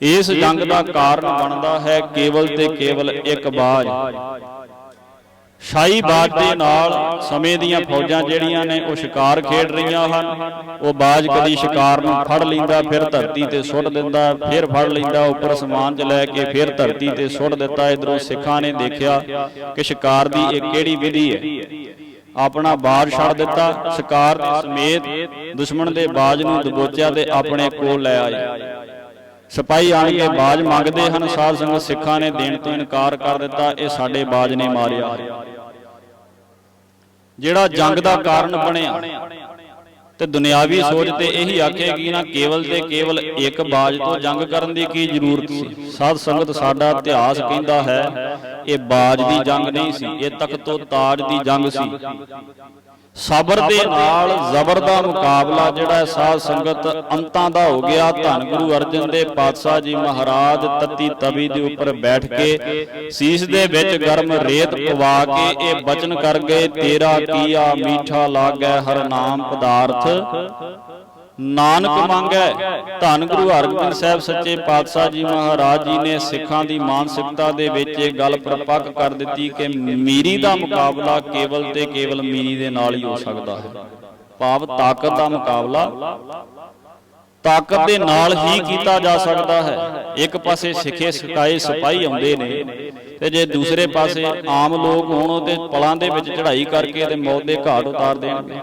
ਇਸ ਜੰਗ ਦਾ ਕਾਰਨ ਬਣਦਾ ਹੈ ਕੇਵਲ ਤੇ ਕੇਵਲ ਇੱਕ ਬਾਜ। ਸ਼ਾਹੀ ਬਾਜ ਦੇ ਨਾਲ ਸਮੇਂ ਦੀਆਂ ਫੌਜਾਂ ਜਿਹੜੀਆਂ ਨੇ, ਉਹ ਸ਼ਿਕਾਰ ਖੇਡ ਰਹੀਆਂ ਹਨ। ਉਹ ਬਾਜ ਕਦੀ ਸ਼ਿਕਾਰ ਨੂੰ ਫੜ ਲੈਂਦਾ, ਫਿਰ ਧਰਤੀ ਤੇ ਸੁੱਟ ਦਿੰਦਾ, ਫਿਰ ਫੜ ਲੈਂਦਾ, ਉੱਪਰ ਸਮਾਨ 'ਚ ਲੈ ਕੇ ਫਿਰ ਧਰਤੀ ਤੇ ਸੁੱਟ ਦਿੱਤਾ। ਇਧਰੋਂ ਸਿੱਖਾਂ ਨੇ ਦੇਖਿਆ ਕਿ ਸ਼ਿਕਾਰ ਦੀ ਇਹ ਕਿਹੜੀ ਵਿਧੀ ਹੈ। ਆਪਣਾ ਬਾਜ ਛੱਡ ਦਿੱਤਾ, ਸ਼ਿਕਾਰ ਦੇ ਸਮੇਤ ਦੁਸ਼ਮਣ ਦੇ ਬਾਜ ਨੂੰ ਦਬੋਚਿਆ ਤੇ ਆਪਣੇ ਕੋਲ ਲੈ ਆਏ। ਸਿਪਾਹੀ ਆਣ ਕੇ ਬਾਜ ਮੰਗਦੇ ਹਨ ਸਾਧ ਸੰਗਤ ਸਿੱਖਾਂ ਨੇ ਦੇਣ ਤੋਂ ਇਨਕਾਰ ਕਰ ਦਿੱਤਾ ਇਹ ਸਾਡੇ ਬਾਜ ਨੇ ਮਾਰਿਆ। ਜਿਹੜਾ ਜੰਗ ਦਾ ਕਾਰਨ ਬਣਿਆ। ਤੇ ਦੁਨਿਆਵੀ ਸੋਚ ਤੇ ਇਹੀ ਆਖੇਗੀ ਨਾ ਕੇਵਲ ਤੇ ਕੇਵਲ ਇੱਕ ਬਾਜ ਤੋਂ ਜੰਗ ਕਰਨ ਦੀ ਕੀ ਜ਼ਰੂਰਤ ਸੀ? ਸਾਧ ਸੰਗਤ ਸਾਡਾ ਇਤਿਹਾਸ ਕਹਿੰਦਾ ਹੈ, ਇਹ ਬਾਜ ਦੀ ਜੰਗ ਨਹੀਂ ਸੀ, ਇਹ ਤਖਤ ਤਾਜ ਦੀ ਜੰਗ ਸੀ। ਸਬਰ ਦੇ ਨਾਲ ਜ਼ਬਰ ਦਾ ਮੁਕਾਬਲਾ ਜਿਹੜਾ ਹੈ, ਸਾਧ ਸੰਗਤ ਅੰਤਾਂ ਦਾ ਹੋ ਗਿਆ। ਧੰਨ ਗੁਰੂ ਅਰਜਨ ਦੇ ਪਾਤਸ਼ਾਹ ਜੀ ਮਹਾਰਾਜ ਤਤੀ ਤਵੀ ਦੇ ਉੱਪਰ ਬੈਠ ਕੇ ਸੀਸ ਦੇ ਵਿੱਚ ਗਰਮ ਰੇਤ ਪਵਾ ਕੇ ਇਹ ਬਚਨ ਕਰ ਗਏ, ਤੇਰਾ ਕੀਆ ਮੀਠਾ ਲਾਗੈ, ਹਰ ਨਾਮ ਪਦਾਰਥ ਨਾਨਕ ਮੰਗੈ। ਧੰਨ ਗੁਰੂ ਹਰਗੋਬਿੰਦ ਸਾਹਿਬ ਸੱਚੇ ਪਾਤਸ਼ਾਹ ਜੀ ਮਹਾਰਾਜ ਜੀ ਨੇ ਸਿੱਖਾਂ ਦੀ ਮਾਨਸਿਕਤਾ ਦੇ ਵਿੱਚ ਇਹ ਗੱਲ ਪ੍ਰਪੱਕ ਕਰ ਦਿੱਤੀ ਕਿ ਮੀਰੀ ਦਾ ਮੁਕਾਬਲਾ ਕੇਵਲ ਤੇ ਕੇਵਲ ਮੀਰੀ ਦੇ ਨਾਲ ਹੀ ਹੋ ਸਕਦਾ ਹੈ। ਭਾਵ ਤਾਕਤ ਦਾ ਮੁਕਾਬਲਾ ਤਾਕਤ ਦੇ ਨਾਲ ਹੀ ਕੀਤਾ ਜਾ ਸਕਦਾ ਹੈ। ਇੱਕ ਪਾਸੇ ਸਿੱਖੇ ਸਿਖਾਏ ਸਿਪਾਹੀ ਆਉਂਦੇ ਨੇ ਤੇ ਜੇ ਦੂਸਰੇ ਪਾਸੇ ਆਮ ਲੋਕ ਹੋਣ ਤੇ ਪਲਾਂ ਦੇ ਵਿੱਚ ਚੜ੍ਹਾਈ ਕਰਕੇ ਤੇ ਮੌਤ ਦੇ ਘਾਟ ਉਤਾਰ ਦੇਣਗੇ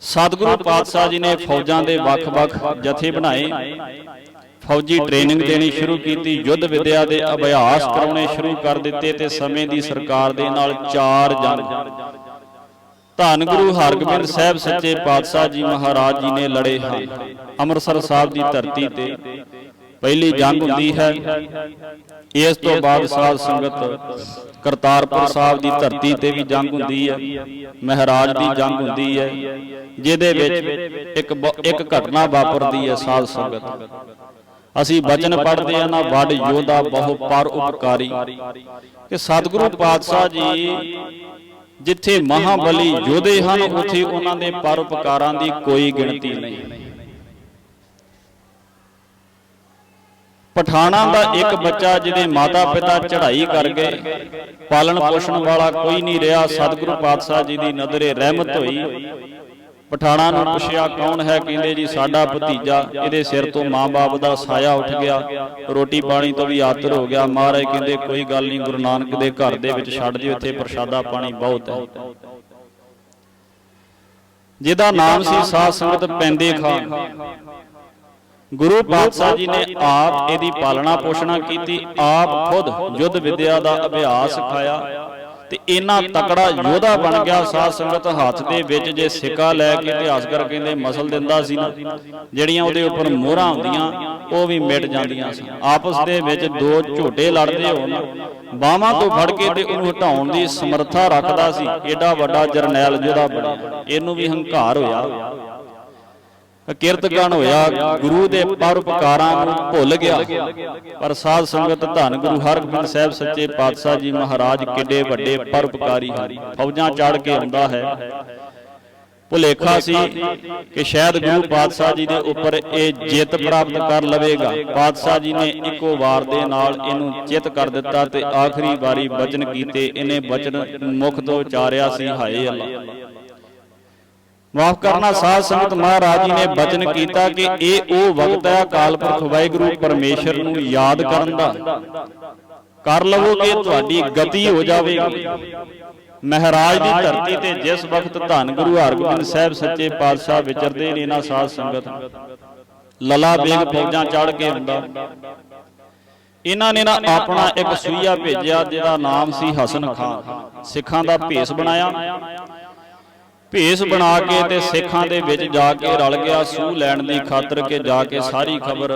ਸਤਿਗੁਰੂ ਪਾਤਸ਼ਾਹ ਜੀ ਨੇ ਫੌਜਾਂ ਦੇ ਵੱਖ-ਵੱਖ ਜਥੇ ਬਣਾਏ। ਫੌਜੀ ਟ੍ਰੇਨਿੰਗ ਦੇਣੀ ਸ਼ੁਰੂ ਕੀਤੀ ਯੁੱਧ ਵਿਦਿਆ ਦੇ ਅਭਿਆਸ ਕਰਾਉਣੇ ਸ਼ੁਰੂ ਕਰ ਦਿੱਤੇ ਤੇ ਸਮੇਂ ਦੀ ਸਰਕਾਰ ਦੇ ਨਾਲ ਚਾਰ ਜੰਗ। ਧੰਨ ਗੁਰੂ ਹਰਗੋਬਿੰਦ ਸਾਹਿਬ ਸੱਚੇ ਪਾਤਸ਼ਾਹ ਜੀ ਮਹਾਰਾਜ ਜੀ ਨੇ ਲੜੇ ਹਨ ਅੰਮ੍ਰਿਤਸਰ ਸਾਹਿਬ ਦੀ ਧਰਤੀ ਤੇ। ਪਹਿਲੀ ਜੰਗ ਹੁੰਦੀ ਹੈ। ਇਸ ਤੋਂ ਬਾਅਦ ਸਾਧ ਸੰਗਤ ਕਰਤਾਰਪੁਰ ਸਾਹਿਬ ਦੀ ਧਰਤੀ ਤੇ ਵੀ ਜੰਗ ਹੁੰਦੀ ਹੈ। ਮਹਾਰਾਜ ਦੀ ਜੰਗ ਹੁੰਦੀ ਹੈ। ਜਿਹਦੇ ਵਿੱਚ ਇੱਕ ਇੱਕ ਘਟਨਾ ਵਾਪਰਦੀ ਹੈ ਸਾਧ ਸੰਗਤ। ਅਸੀਂ ਬਚਨ ਪੜ੍ਹਦੇ ਆ ਨਾ ਵੱਡ ਯੋਧਾ ਬਹੁ ਪਰ ਉਪਕਾਰੀ। ਕਿ ਸਤਿਗੁਰੂ ਪਾਤਸ਼ਾਹ ਜੀ ਜਿੱਥੇ ਮਹਾਬਲੀ ਯੋਧੇ ਹਨ ਉੱਥੇ ਉਹਨਾਂ ਦੇ ਪਰਉਪਕਾਰਾਂ ਦੀ ਕੋਈ ਗਿਣਤੀ ਨਹੀਂ। ਪਠਾਣਾ ਦਾ ਇੱਕ ਬੱਚਾ ਜਿਹਦੇ ਮਾਤਾ ਪਿਤਾ ਚੜ੍ਹਾਈ ਕਰ ਗਏ ਪਾਲਣ ਪੋਸ਼ਣ ਵਾਲਾ ਕੋਈ ਨਹੀਂ ਰਿਹਾ ਸਤਿਗੁਰੂ ਪਾਤਸ਼ਾਹ ਜੀ ਦੀ ਨਜ਼ਰੇ ਰਹਿਮਤ ਹੋਈ। ਪਠਾਣਾ ਨੂੰ ਪੁੱਛਿਆ ਕੌਣ ਹੈ? ਕਹਿੰਦੇ ਜੀ ਸਾਡਾ ਭਤੀਜਾ। ਇਹਦੇ ਸਿਰ ਤੋਂ ਮਾਂ-ਬਾਪ ਦਾ ਸਾਇਆ ਉੱਠ ਗਿਆ। ਰੋਟੀ ਪਾਣੀ ਤੋਂ ਵੀ ਆਤਰ ਹੋ ਗਿਆ। ਮਹਾਰਾਜ ਕਹਿੰਦੇ ਕੋਈ ਗੱਲ ਨਹੀਂ ਗੁਰੂ ਨਾਨਕ ਦੇ ਘਰ ਦੇ ਵਿੱਚ ਛੱਡ ਜਿਓ ਇੱਥੇ ਪ੍ਰਸ਼ਾਦਾ ਪਾਣੀ ਬਹੁਤ ਹੈ। ਜਿਹਦਾ ਨਾਮ ਸੀ ਸਾਧ ਸੰਗਤ ਪੈਂਦੇ ਖਾਨ। ਗੁਰੂ ਪਾਤਸ਼ਾਹ ਜੀ ਨੇ ਆਪ ਇਹਦੀ ਪਾਲਣਾ ਪੋਸ਼ਣਾ ਕੀਤੀ ਆਪ ਖੁਦ ਯੁੱਧ ਵਿਦਿਆ ਦਾ ਅਭਿਆਸ ਸਿਖਾਇਆ ਤੇ ਇੰਨਾ ਤਕੜਾ ਯੋਧਾ ਬਣ ਗਿਆ ਸਾਧ ਸੰਗਤ ਹੱਥ ਦੇ ਵਿੱਚ ਜੇ ਸਿੱਕਾ ਲੈ ਕੇ ਇਤਿਹਾਸਕਾਰ ਕਹਿੰਦੇ ਮਸਲ ਦਿੰਦਾ ਸੀ ਨਾ। ਜਿਹੜੀਆਂ ਉਹਦੇ ਉੱਪਰ ਮੋਹਰਾਂ ਹੁੰਦੀਆਂ ਉਹ ਵੀ ਮਿਟ ਜਾਂਦੀਆਂ ਸੀ। ਆਪਸ ਦੇ ਵਿੱਚ ਦੋ ਝੋਟੇ ਲੜਦੇ ਹੋਣ ਬਾਹਾਂ ਤੋਂ ਫੜ ਕੇ ਤੇ ਉਹਨੂੰ ਹਟਾਉਣ ਦੀ ਸਮਰੱਥਾ ਰੱਖਦਾ ਸੀ। ਏਡਾ ਵੱਡਾ ਜਰਨੈਲ ਜਿਹਦਾ ਬਣਿਆ। ਇਹਨੂੰ ਵੀ ਹੰਕਾਰ ਹੋਇਆ। ਕੀਰਤਗਣ ਹੋਇਆ, ਗੁਰੂ ਦੇ ਪਰਉਪਕਾਰਾਂ ਨੂੰ ਭੁੱਲ ਗਿਆ। ਪਰ ਸਾਧ ਸੰਗਤ ਧੰਨ ਗੁਰੂ ਹਰਗੋਬਿੰਦ ਸਾਹਿਬ ਸੱਚੇ ਪਾਤਸ਼ਾਹ ਜੀ ਮਹਾਰਾਜ ਕਿੱਡੇ ਵੱਡੇ ਪਰਉਪਕਾਰੀ ਹਨ। ਫੌਜਾਂ ਚੜ ਕੇ ਆਉਂਦਾ ਹੈ। ਭੁਲੇਖਾ ਸੀ ਕਿ ਸ਼ਾਇਦ ਗੁਰੂ ਪਾਤਸ਼ਾਹ ਜੀ ਦੇ ਉੱਪਰ ਇਹ ਜਿੱਤ ਪ੍ਰਾਪਤ ਕਰ ਲਵੇਗਾ। ਪਾਤਸ਼ਾਹ ਜੀ ਨੇ ਇੱਕੋ ਵਾਰ ਦੇ ਨਾਲ ਇਹਨੂੰ ਚਿੱਤ ਕਰ ਦਿੱਤਾ ਤੇ ਆਖਰੀ ਵਾਰੀ ਬਚਨ ਕੀਤੇ। ਇਹਨੇ ਬਚਨ ਮੁਖ ਤੋਂ ਉਚਾਰਿਆ ਸੀ, ਹਾਏ ਅੱਲਾ। ਮਾਫ ਕਰਨਾ ਸਾਧ ਸੰਗਤ ਮਹਾਰਾਜ ਜੀ ਨੇ ਬਚਨ ਕੀਤਾ ਕਿ ਇਹ ਉਹ ਵਕਤ ਹੈ ਅਕਾਲ ਪੁਰਖ ਵਾਹਿਗੁਰੂ ਪਰਮੇਸ਼ਰ ਨੂੰ ਯਾਦ ਕਰਨ ਦਾ। ਕਰ ਲਵੋਗੇ ਤੁਹਾਡੀ ਗਤੀ ਹੋ ਜਾਵੇਗੀ। ਮਹਾਰਾਜ ਦੀ ਧਰਤੀ ਤੇ ਜਿਸ ਵਕਤ ਧੰਨ ਗੁਰੂ ਹਰਗੋਬਿੰਦ ਸਾਹਿਬ ਸੱਚੇ ਪਾਤਸ਼ਾਹ ਵਿਚਰਦੇ ਨੇ ਨਾ ਸਾਧ ਸੰਗਤ। ਲਲਾ ਬੇਗ ਫੌਜਾਂ ਚੜ ਕੇ ਹੁੰਦਾ ਇਹਨਾਂ ਨੇ ਨਾ ਆਪਣਾ ਇੱਕ ਸੂਈਆ ਭੇਜਿਆ ਜਿਹਦਾ ਨਾਮ ਸੀ ਹਸਨ ਖਾਨ। ਸਿੱਖਾਂ ਦਾ ਭੇਸ ਬਣਾਇਆ। ਭੇਸ ਬਣਾ ਕੇ ਤੇ ਸਿੱਖਾਂ ਦੇ ਵਿੱਚ ਜਾ ਕੇ ਰਲ ਗਿਆ ਸੂਹ ਲੈਣ ਦੀ ਖਾਤਰ ਕਿ ਜਾ ਕੇ ਸਾਰੀ ਖਬਰ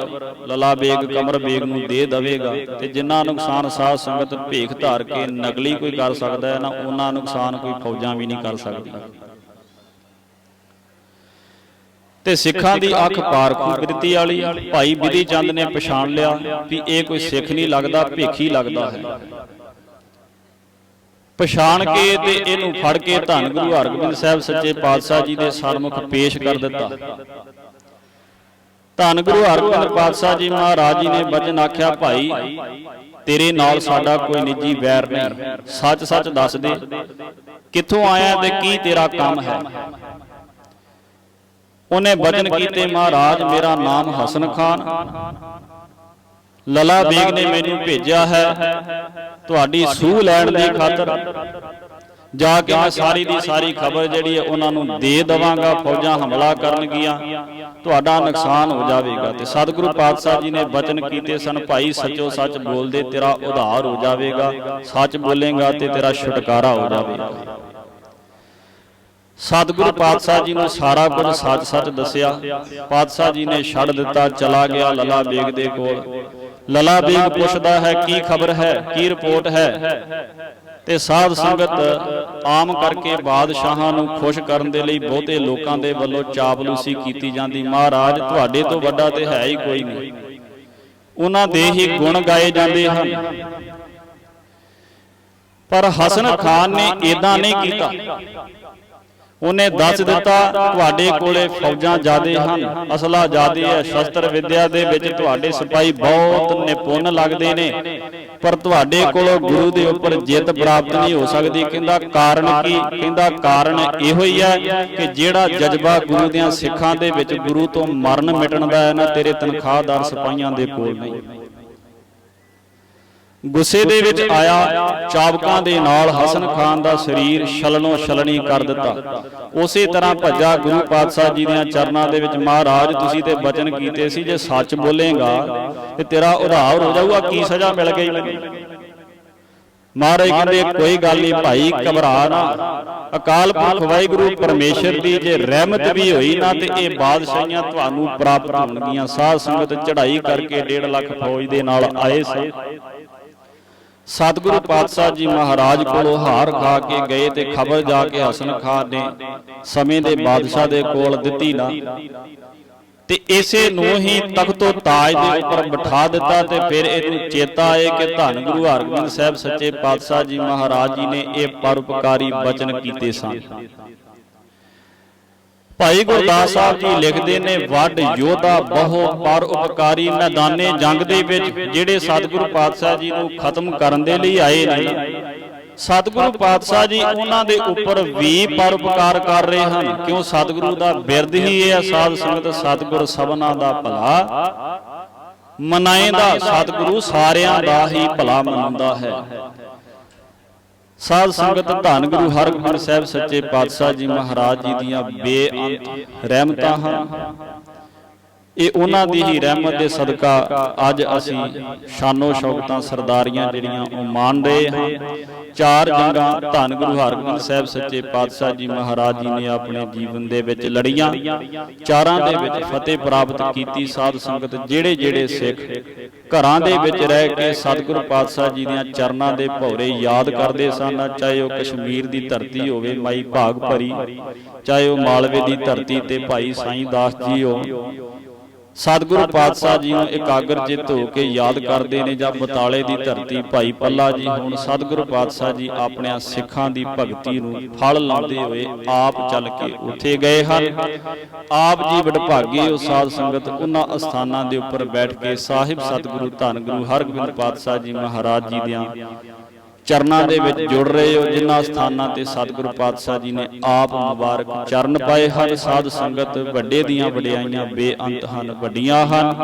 ਲਲਾ ਬੇਗ ਕਮਰ ਬੇਗ ਨੂੰ ਦੇ ਦਵੇਗਾ ਤੇ ਜਿੰਨਾ ਨੁਕਸਾਨ ਸਾਧ ਸੰਗਤ ਭੇਖ ਧਾਰ ਕੇ ਨਕਲੀ ਕੋਈ ਕਰ ਸਕਦਾ ਹੈ ਨਾ ਉਹਨਾਂ ਨੁਕਸਾਨ ਕੋਈ ਫੌਜਾਂ ਵੀ ਨਹੀਂ ਕਰ ਸਕਦੀਆਂ ਤੇ ਸਿੱਖਾਂ ਦੀ ਅੱਖ ਪਾਰਖੂ ਬਿਰਤੀ ਵਾਲੀ ਭਾਈ ਬਿਧੀ ਚੰਦ ਨੇ ਪਛਾਣ ਲਿਆ ਵੀ ਇਹ ਕੋਈ ਸਿੱਖ ਨਹੀਂ ਲੱਗਦਾ ਭੇਖੀ ਲੱਗਦਾ ਹੈ। ਪਛਾਣ ਕੇ ਤੇ ਇਹਨੂੰ ਫੜ ਕੇ ਧੰਨ ਗੁਰੂ ਹਰਗੋਬਿੰਦ ਸਾਹਿਬ ਸੱਚੇ ਪਾਤਸ਼ਾਹ ਜੀ ਦੇ ਸਰਮੁਖ ਪੇਸ਼ ਕਰ ਦਿੱਤਾ। ਧੰਨ ਗੁਰੂ ਹਰਗੋਬਿੰਦ ਪਾਤਸ਼ਾਹ ਜੀ ਮਹਾਰਾਜ ਜੀ ਨੇ ਬਚਨ ਆਖਿਆ ਭਾਈ ਤੇਰੇ ਨਾਲ ਸਾਡਾ ਕੋਈ ਨਿੱਜੀ ਵੈਰ ਨਹੀਂ। ਸੱਚ ਸੱਚ ਦੱਸ ਦੇ। ਕਿੱਥੋਂ ਆਇਆ ਤੇ ਕੀ ਤੇਰਾ ਕੰਮ ਹੈ? ਉਹਨੇ ਬਚਨ ਕੀਤੇ ਮਹਾਰਾਜ ਮੇਰਾ ਨਾਮ ਹਸਨ ਖਾਨ। ਲਲਾ ਬੇਗ ਨੇ ਮੈਨੂੰ ਭੇਜਿਆ ਹੈ। ਤੁਹਾਡੀ ਸੂਹ ਲੈਣ ਦੀ ਖਾਤਰ ਜਾ ਕੇ ਮੈਂ ਸਾਰੀ ਦੀ ਸਾਰੀ ਖਬਰ ਜਿਹੜੀ ਹੈ ਉਹਨਾਂ ਨੂੰ ਦੇ ਦਵਾਂਗਾ, ਫੌਜਾਂ ਹਮਲਾ ਕਰਨਗੀਆਂ, ਤੁਹਾਡਾ ਨੁਕਸਾਨ ਹੋ ਜਾਵੇਗਾ। ਤੇ ਸਤਿਗੁਰੂ ਪਾਤਸ਼ਾਹ ਜੀ ਨੇ ਬਚਨ ਕੀਤੇ ਸਨ, ਭਾਈ, ਸੱਚੋ ਸੱਚ ਬੋਲਦੇ ਤੇਰਾ ਉਧਾਰ ਹੋ ਜਾਵੇਗਾ, ਸੱਚ ਬੋਲੇਗਾ ਤੇ ਤੇਰਾ ਛੁਟਕਾਰਾ ਹੋ ਜਾਵੇਗਾ। ਸਤਿਗੁਰੂ ਪਾਤਸ਼ਾਹ ਜੀ ਨੂੰ ਸਾਰਾ ਕੁਝ ਸੱਚ-ਸੱਚ ਦੱਸਿਆ। ਪਾਤਸ਼ਾਹ ਜੀ ਨੇ ਛੱਡ ਦਿੱਤਾ, ਚਲਾ ਗਿਆ ਲਲਾ ਬੇਗ ਦੇ ਕੋਲ। ਲਲਾ ਬੇਗ ਪੁੱਛਦਾ ਹੈ ਕੀ ਖਬਰ ਹੈ ਕੀ ਰਿਪੋਰਟ ਹੈ। ਤੇ ਸਾਧ ਸੰਗਤ ਆਮ ਕਰਕੇ ਬਾਦਸ਼ਾਹਾਂ ਨੂੰ ਖੁਸ਼ ਕਰਨ ਦੇ ਲਈ ਬਹੁਤੇ ਲੋਕਾਂ ਦੇ ਵੱਲੋਂ ਚਾਪਲੂਸੀ ਕੀਤੀ ਜਾਂਦੀ। ਮਹਾਰਾਜ ਤੁਹਾਡੇ ਤੋਂ ਵੱਡਾ ਤੇ ਹੈ ਹੀ ਕੋਈ ਨਹੀਂ। ਉਹਨਾਂ ਦੇ ਹੀ ਗੁਣ ਗਾਏ ਜਾਂਦੇ ਹਨ। ਪਰ ਹਸਨ ਖਾਨ ਨੇ ਇਦਾਂ ਨਹੀਂ ਕੀਤਾ। ਉਹਨੇ ਦੱਸ ਦਿੱਤਾ ਤੁਹਾਡੇ ਕੋਲੇ ਫੌਜਾਂ ਜ਼ਿਆਦੇ ਹਨ। ਅਸਲਾ ਜ਼ਿਆਦੇ ਹੈ ਸ਼ਸਤਰ ਵਿਦਿਆ ਦੇ ਵਿੱਚ ਤੁਹਾਡੇ ਸਿਪਾਹੀ ਬਹੁਤ ਨਿਪੁੰਨ ਲੱਗਦੇ ਨੇ। ਪਰ ਤੁਹਾਡੇ ਕੋਲੋਂ ਗੁਰੂ ਦੇ ਉੱਪਰ ਜਿੱਤ ਪ੍ਰਾਪਤ ਨਹੀਂ ਹੋ ਸਕਦੀ। ਕਹਿੰਦਾ ਕਾਰਨ ਕੀ? ਕਹਿੰਦਾ ਕਾਰਨ ਇਹੋ ਹੀ ਹੈ ਕਿ ਜਿਹੜਾ ਜਜ਼ਬਾ ਗੁਰੂ ਦਿਆਂ ਸਿੱਖਾਂ ਦੇ ਵਿੱਚ ਗੁਰੂ ਤੋਂ ਮਰਨ ਮਿਟਣ ਦਾ ਹੈ ਨਾ ਤੇਰੇ ਤਨਖਾਹਦਾਰ ਸਿਪਾਹੀਆਂ ਦੇ ਕੋਲ ਨਹੀਂ। ਗੁੱਸੇ ਦੇ ਵਿੱਚ ਆਇਆ ਚਾਬਕਾਂ ਦੇ ਨਾਲ ਹਸਨ ਖਾਨ ਦਾ ਸਰੀਰ ਛਲਣੋ ਛਲਣੀ ਕਰ ਦਿੱਤਾ। ਉਸੇ ਤਰ੍ਹਾਂ ਭੱਜਾ ਗੁਰੂ ਪਾਤਸ਼ਾਹ ਜੀ ਦੀਆਂ ਚਰਨਾਂ ਦੇ ਵਿੱਚ, ਮਹਾਰਾਜ, ਤੁਸੀਂ ਤੇ ਬਚਨ ਕੀਤੇ ਸੀ ਜੇ ਸੱਚ ਬੋਲੇਗਾ ਤੇ ਤੇਰਾ ਉਧਾਰ ਹੋ ਜਾਊਗਾ, ਕੀ ਸਜ਼ਾ ਮਿਲ ਗਈ? ਮਹਾਰਾਜ ਕਹਿੰਦੇ, ਕੋਈ ਗੱਲ ਨਹੀਂ ਭਾਈ, ਘਬਰਾ ਨਾ। ਅਕਾਲ ਪੁਰਖ ਵਾਹਿਗੁਰੂ ਪਰਮੇਸ਼ਰ ਦੀ ਜੇ ਰਹਿਮਤ ਵੀ ਹੋਈ ਨਾ, ਤੇ ਇਹ ਬਾਦਸ਼ਾਹੀਆਂ ਤੁਹਾਨੂੰ ਪ੍ਰਾਪਤ ਹੋਣਗੀਆਂ। ਸਾਧ ਸੰਗਤ ਚੜ੍ਹਾਈ ਕਰਕੇ 1.5 ਲੱਖ ਫੌਜ ਦੇ ਨਾਲ ਆਏ ਸੀ। ਸਤਿਗੁਰੂ ਪਾਤਸ਼ਾਹ ਜੀ ਮਹਾਰਾਜ ਕੋਲੋਂ ਹਾਰ ਖਾ ਕੇ ਗਏ ਤੇ ਖਬਰ ਜਾ ਕੇ ਹਸਨ ਖਾਨ ਨੇ ਸਮੇਂ ਦੇ ਬਾਦਸ਼ਾਹ ਦੇ ਕੋਲ ਦਿੱਤੀ ਨਾ। ਤੇ ਇਸੇ ਨੂੰ ਹੀ ਤਖਤੋ ਤਾਜ ਦੇ ਉੱਪਰ ਬਿਠਾ ਦਿੱਤਾ ਤੇ ਫਿਰ ਇਹਨੂੰ ਚੇਤਾ ਆਏ ਕਿ ਧੰਨ ਗੁਰੂ ਹਰਗੋਬਿੰਦ ਸਾਹਿਬ ਸੱਚੇ ਪਾਤਸ਼ਾਹ ਜੀ ਮਹਾਰਾਜ ਜੀ ਨੇ ਇਹ ਪਰਉਪਕਾਰੀ ਬਚਨ ਕੀਤੇ ਸਨ। ਭਾਈ ਗੁਰਦਾਸ ਸਾਹਿਬ ਜੀ ਲਿਖਦੇ ਨੇ ਵੱਡ ਯੋਧਾ ਬਹੁ ਪਰ ਉਪਕਾਰੀ ਮੈਦਾਨੇ ਜੰਗ ਦੇ ਵਿੱਚ ਜਿਹੜੇ ਸਤਿਗੁਰੂ ਪਾਤਸ਼ਾਹ ਜੀ ਨੂੰ ਖਤਮ ਕਰਨ ਦੇ ਲਈ ਆਏ ਨੇ। ਸਤਿਗੁਰੂ ਪਾਤਸ਼ਾਹ ਜੀ ਉਹਨਾਂ ਦੇ ਉੱਪਰ ਵੀ ਪਰਉਪਕਾਰ ਕਰ ਰਹੇ ਹਨ। ਕਿਉਂ? ਸਤਿਗੁਰੂ ਦਾ ਬਿਰਧ ਹੀ ਇਹ ਹੈ ਸਾਧ ਸੰਗਤ ਸਤਿਗੁਰ ਸਭਨਾ ਦਾ ਭਲਾ। ਮਨਾਏਦਾ ਸਤਿਗੁਰੂ ਸਾਰਿਆਂ ਦਾ ਹੀ ਭਲਾ ਮਨਾਉਂਦਾ ਹੈ। ਸਾਧ ਸੰਗਤ ਧੰਨ ਗੁਰੂ ਹਰਗੋਬਿੰਦ ਸਾਹਿਬ ਸੱਚੇ ਪਾਤਸ਼ਾਹ ਜੀ ਮਹਾਰਾਜ ਜੀ ਦੀਆਂ ਬੇਅੰਤ ਰਹਿਮਤਾਂ ਹਨ। ਇਹ ਉਹਨਾਂ ਦੀ ਹੀ ਰਹਿਮਤ ਦੇ ਸਦਕਾ ਅੱਜ ਅਸੀਂ ਸ਼ਾਨੋ ਸ਼ੌਕਤਾਂ ਸਰਦਾਰੀਆਂ ਜਿਹੜੀਆਂ ਉਹ ਮਾਣ ਰਹੇ ਹਾਂ। ਚਾਰ ਜੰਗਾਂ ਧੰਨ ਗੁਰੂ ਹਰਗੋਬਿੰਦ ਸਾਹਿਬ ਸੱਚੇ ਪਾਤਸ਼ਾਹ ਜੀ ਮਹਾਰਾਜ ਜੀ ਨੇ ਆਪਣੇ ਜੀਵਨ ਦੇ ਵਿੱਚ ਲੜੀਆਂ। ਚਾਰਾਂ ਦੇ ਵਿੱਚ ਫਤਿਹ ਪ੍ਰਾਪਤ ਕੀਤੀ ਸਾਧ ਸੰਗਤ ਜਿਹੜੇ ਜਿਹੜੇ ਸਿੱਖ ਘਰਾਂ ਦੇ ਵਿੱਚ ਰਹਿ ਕੇ ਸਤਿਗੁਰੂ ਪਾਤਸ਼ਾਹ ਜੀ ਦੀਆਂ ਚਰਨਾਂ ਦੇ ਭੌਰੇ ਯਾਦ ਕਰਦੇ ਸਨ ਚਾਹੇ ਉਹ ਕਸ਼ਮੀਰ ਦੀ ਧਰਤੀ ਹੋਵੇ ਮਾਈ ਭਾਗ ਭਰੀ ਚਾਹੇ ਉਹ ਮਾਲਵੇ ਦੀ ਧਰਤੀ ਤੇ ਭਾਈ ਸਾਈਂ ਦਾਸ ਜੀ ਹੋ ਸਤਿਗੁਰੂ ਪਾਤਸ਼ਾਹ ਜੀ ਨੂੰ ਇਕਾਗਰ ਚਿੱਤ ਹੋ ਕੇ ਯਾਦ ਕਰਦੇ ਨੇ ਜਾਂ ਬਤਾਲੇ ਦੀ ਧਰਤੀ ਭਾਈ ਪੱਲਾ ਜੀ ਹੁਣ ਸਤਿਗੁਰੂ ਪਾਤਸ਼ਾਹ ਜੀ ਆਪਣਿਆਂ ਸਿੱਖਾਂ ਦੀ ਭਗਤੀ ਨੂੰ ਫਲ ਲਾਉਂਦੇ ਹੋਏ ਆਪ ਚੱਲ ਕੇ ਉੱਥੇ ਗਏ ਹਨ। ਆਪ ਜੀ ਵਡਭਾਗੇ ਉਹ ਸਾਧ ਸੰਗਤ ਉਹਨਾਂ ਅਸਥਾਨਾਂ ਦੇ ਉੱਪਰ ਬੈਠ ਕੇ ਸਾਹਿਬ ਸਤਿਗੁਰੂ ਧੰਨ ਗੁਰੂ ਹਰਗੋਬਿੰਦ ਪਾਤਸ਼ਾਹ ਜੀ ਮਹਾਰਾਜ ਜੀ ਦੀਆਂ ਚਰਨਾਂ ਦੇ ਵਿੱਚ ਜੁੜ ਰਹੇ ਹੋ ਜਿਨ੍ਹਾਂ ਸਥਾਨਾਂ ਤੇ ਸਤਿਗੁਰੂ ਪਾਤਸ਼ਾਹ ਜੀ ਨੇ ਆਪ ਮੁਬਾਰਕ ਚਰਨ ਪਾਏ ਹਨ ਸਾਧ ਸੰਗਤ ਵੱਡੇ ਦੀਆਂ ਵਡਿਆਈਆਂ ਬੇਅੰਤ ਹਨ। ਵੱਡੀਆਂ ਹਨ।